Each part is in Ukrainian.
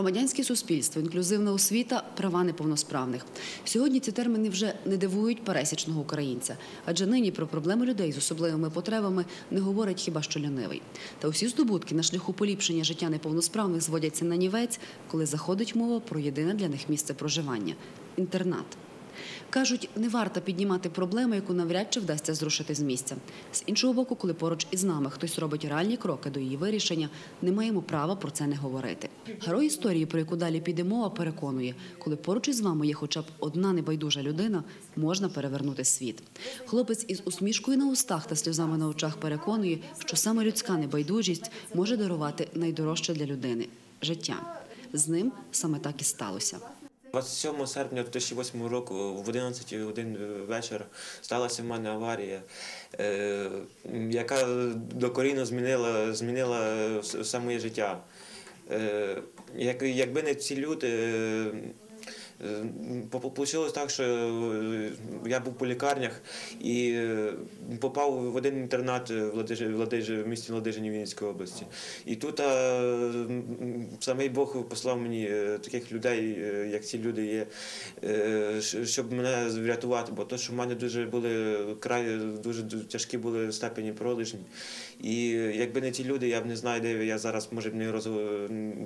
Громадянське суспільство, інклюзивна освіта, права неповносправних. Сьогодні ці терміни вже не дивують пересічного українця, адже нині про проблеми людей з особливими потребами не говорить хіба що лянивий. Та усі здобутки на шляху поліпшення життя неповносправних зводяться на нівець, коли заходить мова про єдине для них місце проживання інтернат. Кажуть, не варто піднімати проблему, яку навряд чи вдасться зрушити з місця. З іншого боку, коли поруч із нами хтось робить реальні кроки до її вирішення, не маємо права про це не говорити. Герой історії, про яку далі піде мова, переконує, коли поруч із вами є хоча б одна небайдужа людина, можна перевернути світ. Хлопець із усмішкою на устах та сльозами на очах переконує, що саме людська небайдужість може дарувати найдорожче для людини життя. З ним саме так і сталося. 27 серпня 2008 року в 11 годин вечора сталася в мене аварія, е, яка докорінно змінила, змінила все моє життя. Е, якби не ці люди, е, Получилось так, що я був по лікарнях і попав в один інтернат в місті Ладижині Вінницької області. І тут самий Бог послав мені таких людей, як ці люди є, щоб мене врятувати, бо то, що в мене дуже були край, дуже тяжкі були степені пролежні. І якби не ті люди, я б не знаю, де я зараз може б не, роз...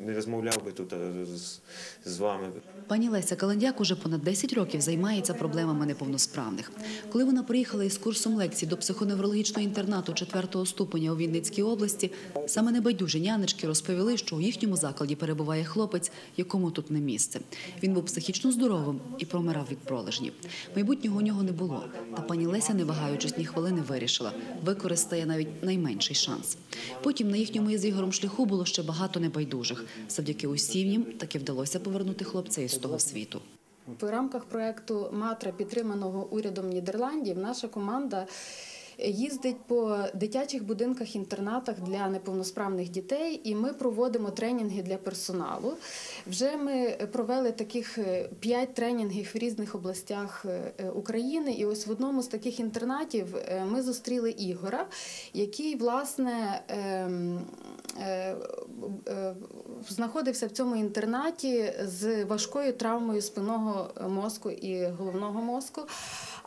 не розмовляв би тут з, з вами. Пані Леся Каландяк уже понад 10 років займається проблемами неповносправних. Коли вона приїхала із курсом лекцій до психоневрологічного інтернату 4-го ступеня у Вінницькій області, саме небайдужі нянечки розповіли, що у їхньому закладі перебуває хлопець, якому тут не місце. Він був психічно здоровим і промирав від пролежнів. Майбутнього у нього не було. Та пані Леся, не вагаючись ні хвилини, вирішила, використає навіть найменший шанс. Потім на їхньому із Ігорем шляху було ще багато небайдужих. Завдяки усім їм таки вдалося повернути хлопця із того світу. В рамках проекту Матра, підтриманого урядом Нідерландів, наша команда їздить по дитячих будинках, інтернатах для неповносправних дітей, і ми проводимо тренінги для персоналу. Вже ми провели таких п'ять тренінгів в різних областях України. І ось в одному з таких інтернатів ми зустріли Ігора, який власне. Знаходився в цьому інтернаті з важкою травмою спинного мозку і головного мозку.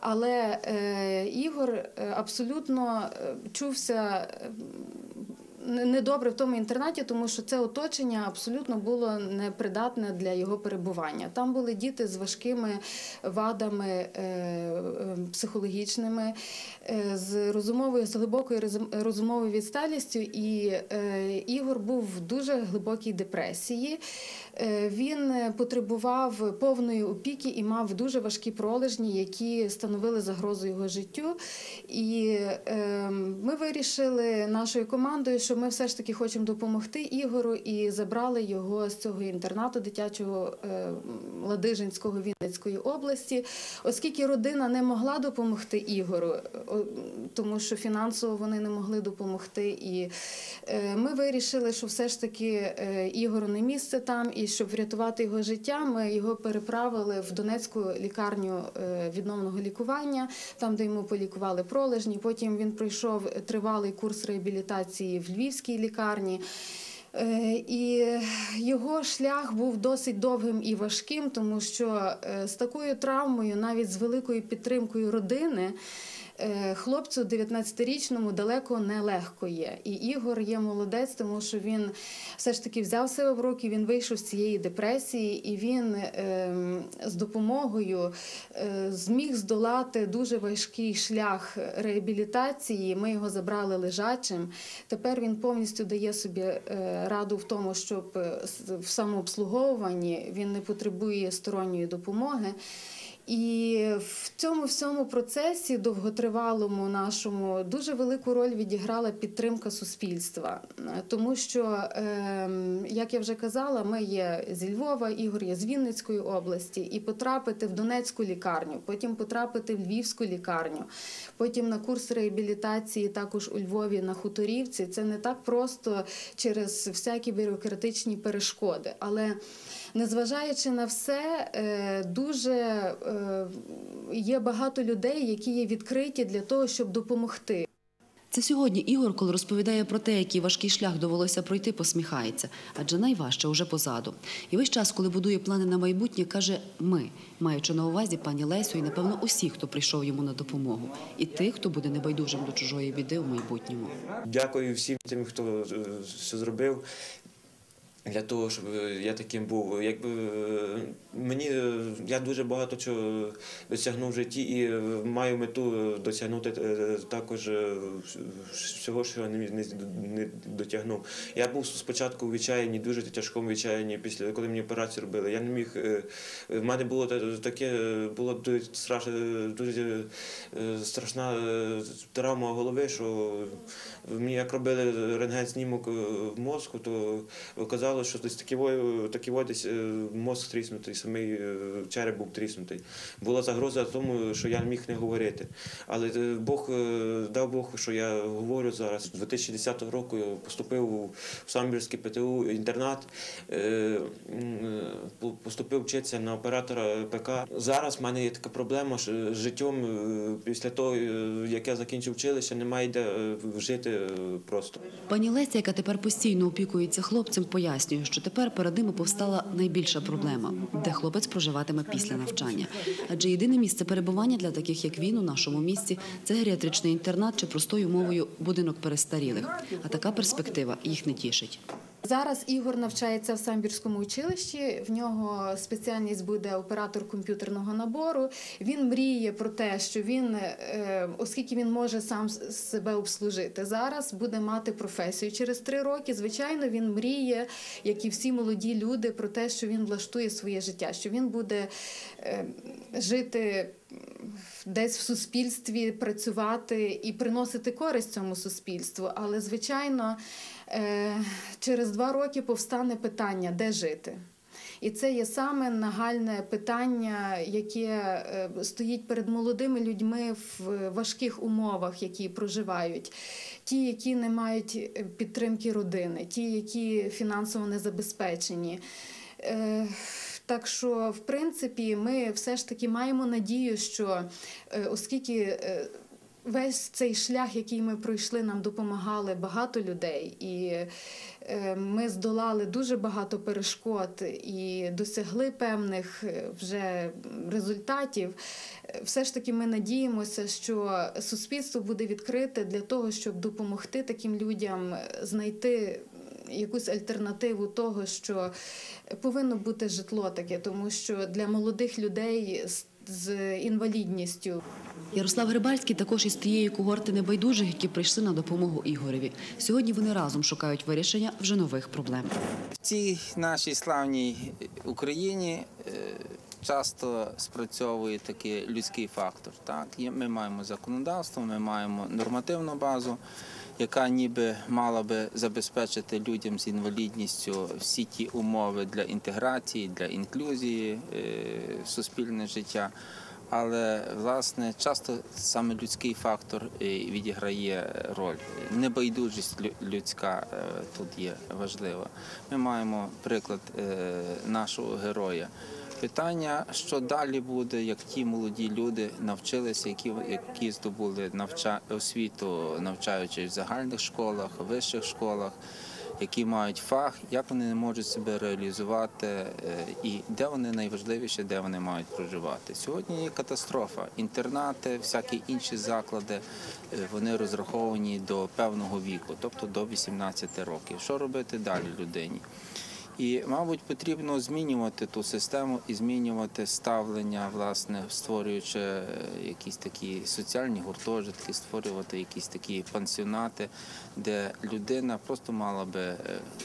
Але е, Ігор абсолютно чувся недобре в тому інтернаті, тому що це оточення абсолютно було непридатне для його перебування. Там були діти з важкими вадами психологічними, з розумовою, з глибокою розумовою відсталістю, і Ігор був в дуже глибокій депресії. Він потребував повної опіки і мав дуже важкі пролежні, які становили загрозу його життю. І ми вирішили нашою командою, що ми все ж таки хочемо допомогти Ігору і забрали його з цього інтернату дитячого Ладижинського Вінницької області, оскільки родина не могла допомогти Ігору, тому що фінансово вони не могли допомогти. І ми вирішили, що все ж таки Ігору не місце там, і щоб врятувати його життя, ми його переправили в Донецьку лікарню відновного лікування, там де йому полікували пролежні. Потім він пройшов тривалий курс реабілітації в Львівській лікарні. І його шлях був досить довгим і важким, тому що з такою травмою, навіть з великою підтримкою родини, хлопцю 19-річному далеко не легко є. І Ігор є молодець, тому що він все ж таки взяв себе в руки, він вийшов з цієї депресії, і він з допомогою зміг здолати дуже важкий шлях реабілітації. Ми його забрали лежачим. Тепер він повністю дає собі раду в тому, щоб в самообслуговуванні він не потребує сторонньої допомоги. І в цьому всьому процесі довготривалому нашому дуже велику роль відіграла підтримка суспільства, тому що, як я вже казала, ми є зі Львова, Ігор є з Вінницької області, і потрапити в Донецьку лікарню, потім потрапити в Львівську лікарню, потім на курс реабілітації також у Львові на хуторівці. Це не так просто через всякі бюрократичні перешкоди. Але незважаючи на все, дуже є багато людей, які є відкриті для того, щоб допомогти. Це сьогодні Ігор, коли розповідає про те, який важкий шлях довелося пройти, посміхається, адже найважче уже позаду. І весь час, коли будує плани на майбутнє, каже ми, маючи на увазі пані Лесю і напевно усіх, хто прийшов йому на допомогу, і тих, хто буде небайдужим до чужої біди в майбутньому. Дякую всім тим, хто е, все зробив. Для того, щоб е, я таким був. Якби е, мені е, я дуже багато чого досягнув в житті і маю мету досягнути також всього, що не, не, не дотягнув. Я був спочатку в відчаянні, дуже тяжкому відчаянні, після коли мені операцію робили. Я не міг. В мене було таке, було дуже страшно, дуже страшна травма голови, що мені як робили рентген знімок е, мозку, то оказалось, що десь такі такі десь е, мозк тріснутий, самий е, череп був тріснутий. Була загроза тому, що я міг не говорити. Але е, Бог дав Бог, що я говорю зараз. З 2010 року я поступив у Самбірський ПТУ інтернат, поступив вчитися на оператора ПК. Зараз в мене є така проблема що з життям після того, як я закінчив училище, немає де жити просто. Пані Леся, яка тепер постійно опікується хлопцем, пояснює, що тепер перед ними повстала найбільша проблема, де хлопець проживатиме після навчання. Адже єдине місце перебування для таких, як він, у нашому місті це геріатричний інтернат чи простою мовою будинок перестарілих. А така перспектива їх не тішить. Зараз Ігор навчається в самбірському училищі. В нього спеціальність буде оператор комп'ютерного набору. Він мріє про те, що він, е, оскільки він може сам себе обслужити, зараз буде мати професію через три роки. Звичайно, він мріє, як і всі молоді люди, про те, що він влаштує своє життя, що він буде е, жити десь в суспільстві працювати і приносити користь цьому суспільству. Але, звичайно, через два роки повстане питання, де жити. І це є саме нагальне питання, яке е, стоїть перед молодими людьми в важких умовах, які проживають. Ті, які не мають е, підтримки родини, ті, які фінансово не забезпечені. Е, Так що, в принципі, ми все ж таки маємо надію, що е, оскільки е, весь цей шлях, який ми пройшли, нам допомагали багато людей, і е, ми здолали дуже багато перешкод і досягли певних е, вже результатів. Все ж таки, ми надіємося, що суспільство буде відкрите для того, щоб допомогти таким людям знайти якусь альтернативу того, що повинно бути житло таке, тому що для молодих людей з, інвалідністю Ярослав Грибальський також із тієї когорти небайдужих, які прийшли на допомогу Ігореві. Сьогодні вони разом шукають вирішення вже нових проблем. В цій нашій славній Україні е, часто спрацьовує такий людський фактор. Так? Ми маємо законодавство, ми маємо нормативну базу, яка ніби мала би забезпечити людям з інвалідністю всі ті умови для інтеграції, для інклюзії е, в суспільне життя. Але власне часто саме людський фактор е, відіграє роль. Небайдужість людська е, тут є важлива. Ми маємо приклад нашого героя. Питання, що далі буде, як ті молоді люди навчилися, які, які здобули навча... освіту, навчаючись в загальних школах, вищих школах, які мають фах, як вони можуть себе реалізувати е, і де вони найважливіше, де вони мають проживати. Сьогодні є катастрофа. Інтернати, всякі інші заклади, е, вони розраховані до певного віку, тобто до 18 років. Що робити далі людині? І, мабуть, потрібно змінювати ту систему і змінювати ставлення, власне, створюючи е, якісь такі соціальні гуртожитки, створювати якісь такі пансіонати, де людина просто мала би е,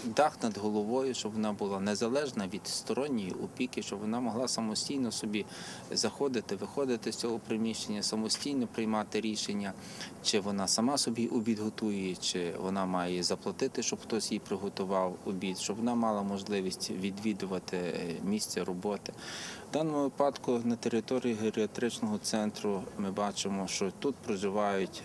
дах над головою, щоб вона була незалежна від сторонньої опіки, щоб вона могла самостійно собі заходити, виходити з цього приміщення, самостійно приймати рішення, чи вона сама собі обід готує, чи вона має заплатити, щоб хтось їй приготував обід, щоб вона мала можливість відвідувати е, місце роботи. В даному випадку на території геріатричного центру ми бачимо, що тут проживають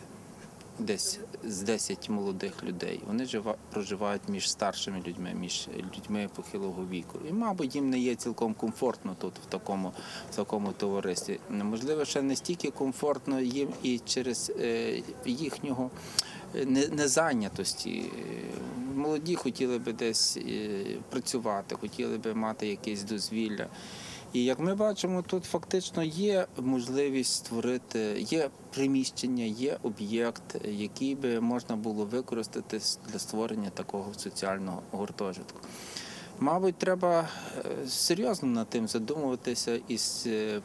десь з 10 молодих людей. Вони жива- проживають між старшими людьми, між людьми похилого віку. І, мабуть, їм не є цілком комфортно тут, в такому, в такому товаристві. Можливо, ще не стільки комфортно їм і через е, їхнього незайнятості. Молоді хотіли би десь е, працювати, хотіли би мати якесь дозвілля. І як ми бачимо, тут фактично є можливість створити, є приміщення, є об'єкт, який би можна було використати для створення такого соціального гуртожитку. Мабуть, треба е, серйозно над тим задумуватися і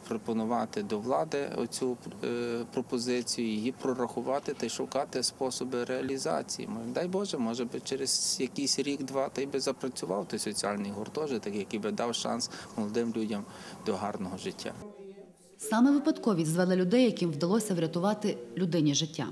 пропонувати до влади оцю е, пропозицію, її прорахувати та й шукати способи реалізації. Дай Боже, може би через якийсь рік-два та й би запрацював той соціальний гуртожиток, який би дав шанс молодим людям до гарного життя. Саме випадковість звела людей, яким вдалося врятувати людині життя.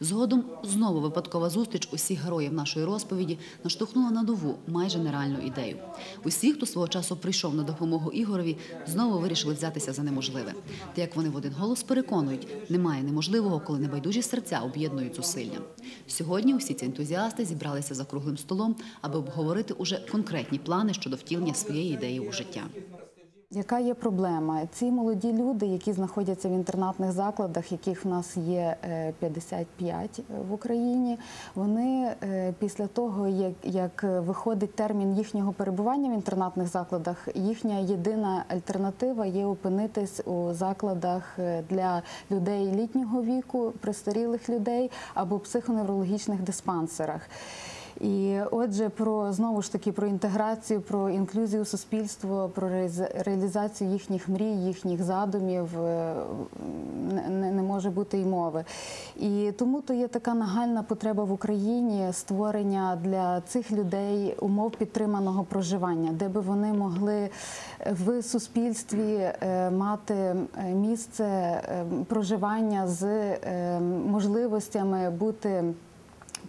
Згодом знову випадкова зустріч усіх героїв нашої розповіді наштовхнула на нову, майже нереальну ідею. Усі, хто свого часу прийшов на допомогу Ігорові, знову вирішили взятися за неможливе. Та як вони в один голос переконують, немає неможливого, коли небайдужі серця об'єднують зусилля. Сьогодні усі ці ентузіасти зібралися за круглим столом, аби обговорити уже конкретні плани щодо втілення своєї ідеї у життя. Яка є проблема? Ці молоді люди, які знаходяться в інтернатних закладах, яких в нас є е, 55 в Україні, вони е, після того, як, як виходить термін їхнього перебування в інтернатних закладах, їхня єдина альтернатива є опинитись у закладах е, для людей літнього віку, престарілих людей або психоневрологічних диспансерах. І отже, про знову ж таки про інтеграцію, про інклюзію суспільства, про реаліза- реалізацію їхніх мрій, їхніх задумів е, не, не- може бути й мови. І тому то є така нагальна потреба в Україні створення для цих людей умов підтриманого проживання, де би вони могли в суспільстві е, мати е, місце е, проживання з е, можливостями бути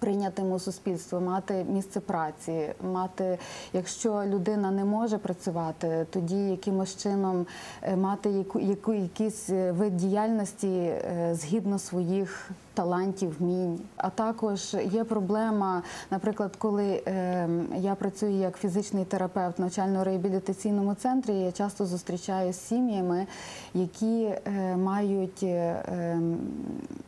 прийнятим у суспільство, мати місце праці, мати, якщо людина не може працювати, тоді якимось чином е, мати яку, яку якийсь е, вид діяльності е, згідно своїх. Талантів, вмінь. А також є проблема, наприклад, коли е, я працюю як фізичний терапевт в навчально-реабілітаційному центрі, я часто зустрічаюся з сім'ями, які е, мають ем,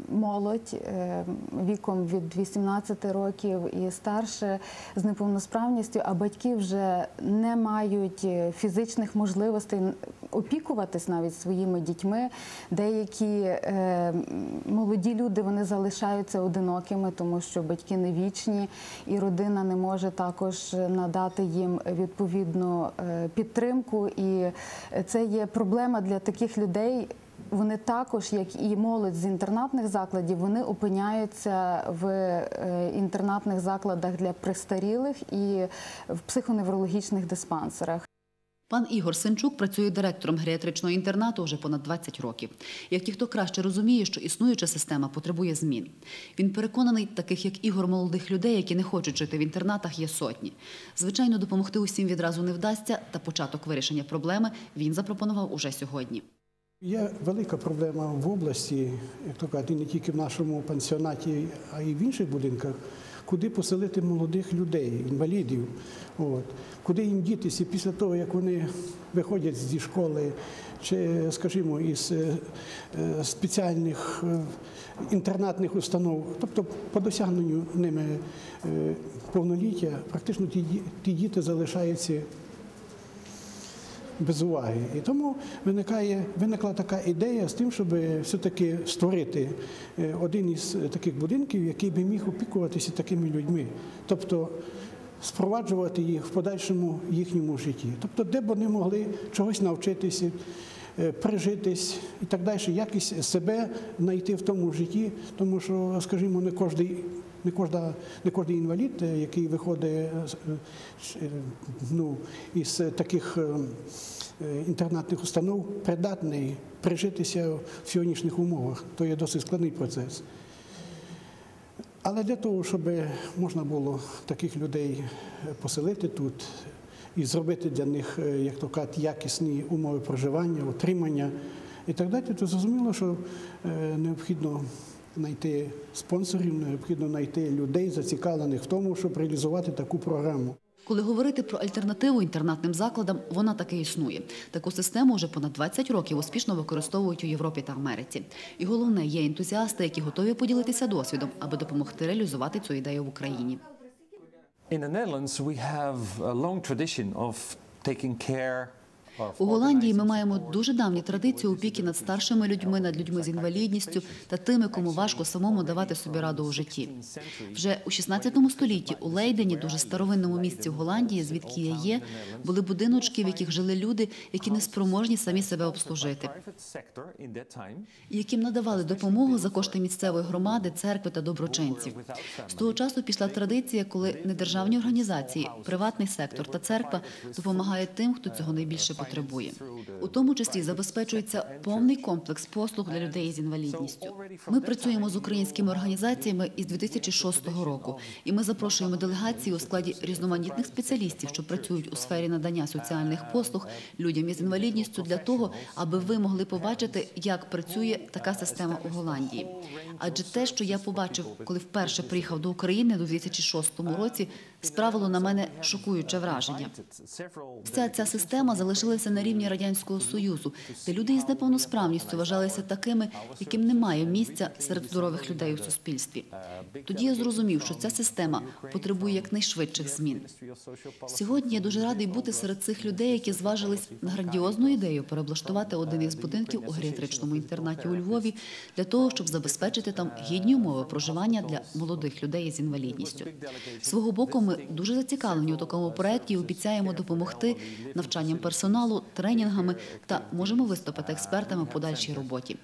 молодь е, віком від 18 років і старше з неповносправністю, а батьки вже не мають фізичних можливостей опікуватись навіть своїми дітьми. Деякі молоді люди вони залишаються одинокими, тому що батьки не вічні, і родина не може також надати їм відповідну е, підтримку. І це є проблема для таких людей. Вони також, як і молодь з інтернатних закладів, вони опиняються в е, інтернатних закладах для престарілих і в психоневрологічних диспансерах. Пан Ігор Сенчук працює директором геріатричного інтернату вже понад 20 років. Як ті, хто краще розуміє, що існуюча система потребує змін. Він переконаний, таких як Ігор, молодих людей, які не хочуть жити в інтернатах, є сотні. Звичайно, допомогти усім відразу не вдасться, та початок вирішення проблеми він запропонував уже сьогодні. Є велика проблема в області, як то кажуть, не тільки в нашому пансіонаті, а й в інших будинках, куди поселити молодих людей, інвалідів. От. Куди їм дітися після того, як вони виходять зі школи, чи, скажімо, із е, е, спеціальних е, інтернатних установ, тобто по досягненню ними повноліття, практично ті діти залишаються без уваги. І тому виникає, виникла така ідея з тим, щоб все-таки створити е, один із таких будинків, який би міг опікуватися такими людьми. Тобто спроваджувати їх в подальшому їхньому житті. Тобто, де б вони могли чогось навчитися, е, прижитись і так далі, якось себе знайти в тому житті, тому що, скажімо, не кожний. Не кожна, не кожний інвалід, е, який виходить е, е, ну, із таких інтернатних установ, придатний прижитися в сьогоднішніх умовах. То є досить складний процес. Але для того, щоб можна було таких людей поселити тут і зробити для них, як то кажуть, якісні умови проживання, утримання і так далі, то зрозуміло, що необхідно знайти спонсорів, необхідно знайти людей, зацікавлених в тому, щоб реалізувати таку програму. Коли говорити про альтернативу інтернатним закладам, вона таки існує. Таку систему вже понад 20 років успішно використовують у Європі та Америці. І головне, є ентузіасти, які готові поділитися досвідом, аби допомогти реалізувати цю ідею в Україні. In the Netherlands, we have a long tradition of taking care У Голландії ми маємо дуже давню традицію опіки над старшими людьми, над людьми з інвалідністю та тими, кому важко самому давати собі раду у житті. Вже у 16 столітті у Лейдені, дуже старовинному місці в Голландії, звідки я є, були будиночки, в яких жили люди, які не спроможні самі себе обслужити, яким надавали допомогу за кошти місцевої громади, церкви та доброчинців. З того часу пішла традиція, коли недержавні організації, приватний сектор та церква допомагають тим, хто цього найбільше потребує. У тому числі забезпечується повний комплекс послуг для людей з інвалідністю. Ми працюємо з українськими організаціями із 2006 року, і ми запрошуємо делегації у складі різноманітних спеціалістів, що працюють у сфері надання соціальних послуг людям із інвалідністю для того, аби ви могли побачити, як працює така система у Голландії. Адже те, що я побачив, коли вперше приїхав до України у 2006 році, справило на мене шокуюче враження. Вся ця система залишилася на рівні радянського союзу, де люди із неповносправністю вважалися такими, яким немає місця серед здорових людей у суспільстві. Тоді я зрозумів, що ця система потребує якнайшвидших змін. Сьогодні я дуже радий бути серед цих людей, які зважились на грандіозну ідею переоблаштувати один із будинків у геріатричному інтернаті у Львові для того, щоб забезпечити там гідні умови проживання для молодих людей з інвалідністю. Свого боку, ми дуже зацікавлені у такому проєкті і обіцяємо допомогти навчанням персоналу, тренінгами та можемо виступити експертами в подальшій роботі.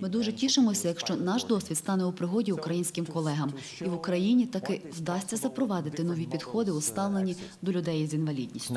Ми дуже тішимося, якщо наш досвід стане у пригоді українським колегам, і в Україні таки вдасться запровадити нові підходи, уставлені до людей з інвалідністю.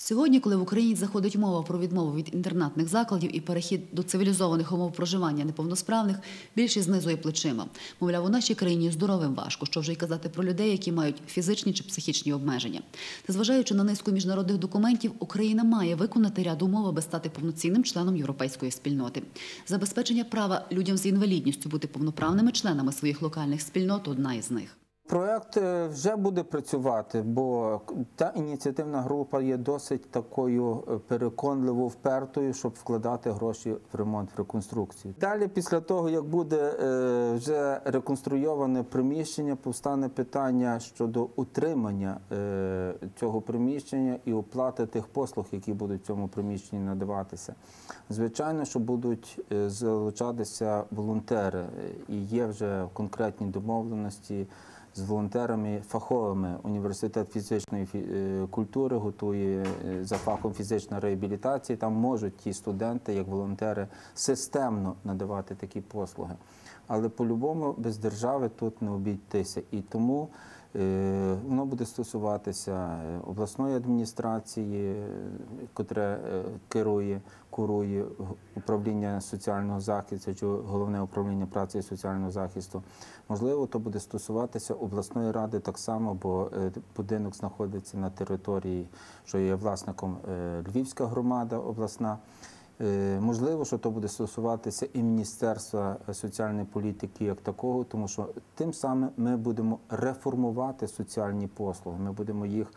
Сьогодні, коли в Україні заходить мова про відмову від інтернатних закладів і перехід до цивілізованих умов проживання неповносправних, більшість знизує плечима. Мовляв, у нашій країні здоровим важко, що вже й казати про людей, які мають фізичні чи психічні обмеження. Та зважаючи на низку міжнародних документів, Україна має виконати ряд умов, аби стати повноцінним членом європейської спільноти. Забезпечення права людям з інвалідністю бути повноправними членами своїх локальних спільнот одна із них. Проект е, вже буде працювати, бо та ініціативна група є досить такою е, переконливо впертою, щоб вкладати гроші в ремонт, в реконструкцію. Далі, після того, як буде е, вже реконструйоване приміщення, повстане питання щодо утримання цього приміщення і оплати тих послуг, які будуть в цьому приміщенні надаватися. Звичайно, що будуть залучатися волонтери, і є вже конкретні домовленості з волонтерами фаховими. Університет фізичної фі- е, культури готує е, за фахом фізична реабілітація. Там можуть ті студенти, як волонтери, системно надавати такі послуги. Але по-любому без держави тут не обійтися. І тому е, воно буде стосуватися е, обласної адміністрації, е, котре керує, курує управління соціального захисту чи головне управління праці і соціального захисту. Можливо, то буде стосуватися обласної ради так само, бо будинок знаходиться на території, що є власником Львівська громада обласна. Е, Можливо, що то буде стосуватися і Міністерства соціальної політики як такого, тому що тим самим ми будемо реформувати соціальні послуги. Ми будемо їх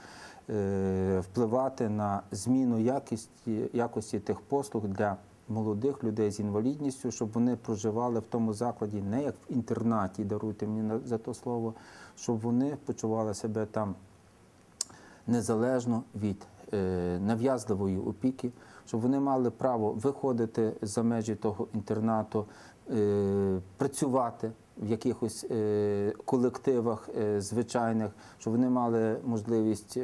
е, впливати на зміну якості, якості тих послуг для молодих людей з інвалідністю, щоб вони проживали в тому закладі не як в інтернаті, даруйте мені за то слово, щоб вони почували себе там незалежно від е, нав'язливої опіки, щоб вони мали право виходити за межі того інтернату, е, працювати в якихось е, колективах е, звичайних, щоб вони мали можливість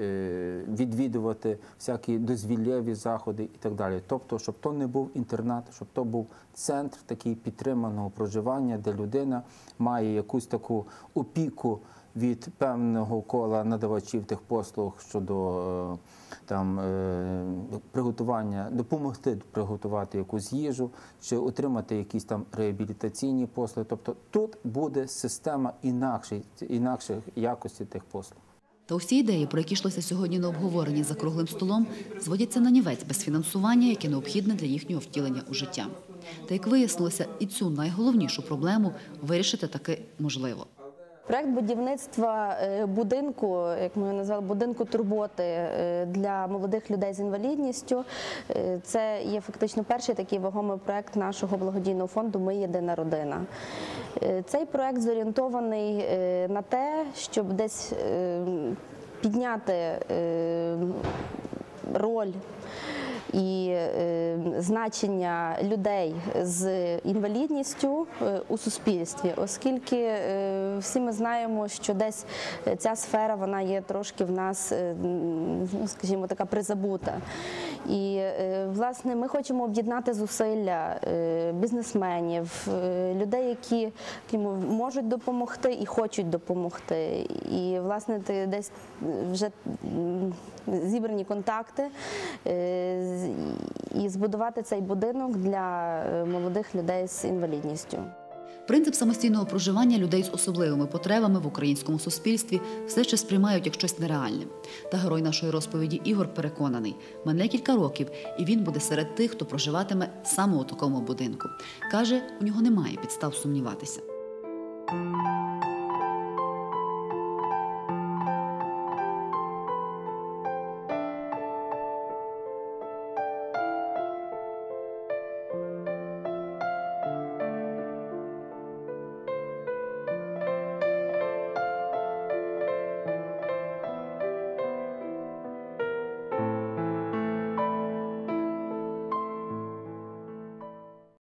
відвідувати всякі дозвіллєві заходи і так далі. Тобто, щоб то не був інтернат, щоб то був центр такий підтриманого проживання, де людина має якусь таку опіку від певного кола надавачів тих послуг щодо е, там е, приготування, допомогти приготувати якусь їжу чи отримати якісь там реабілітаційні послуги. Тобто тут буде система інакшої інакших якості тих послуг. Та усі ідеї, про які йшлося сьогодні на обговоренні за круглим столом, зводяться на нівець без фінансування, яке необхідне для їхнього втілення у життя. Та як вияснилося, і цю найголовнішу проблему вирішити таки можливо. Проект будівництва е, будинку, як ми його назвали, будинку турботи е, для молодих людей з інвалідністю. е, Це є фактично перший такий вагомий проект нашого благодійного фонду Ми єдина родина. Цей проект зорієнтований на те, щоб десь підняти роль і е, значення людей з інвалідністю е, у суспільстві, оскільки е, всі ми знаємо, що десь ця сфера вона є трошки в нас, ну, скажімо, така призабута. І е, власне ми хочемо об'єднати зусилля е, бізнесменів, е, людей, які, можуть допомогти і хочуть допомогти. І власне десь вже зібрані контакти і збудувати цей будинок для молодих людей з інвалідністю. Принцип самостійного проживання людей з особливими потребами в українському суспільстві все ще сприймають як щось нереальне. Та герой нашої розповіді Ігор переконаний, мене кілька років, і він буде серед тих, хто проживатиме саме у такому будинку. Каже, у нього немає підстав сумніватися.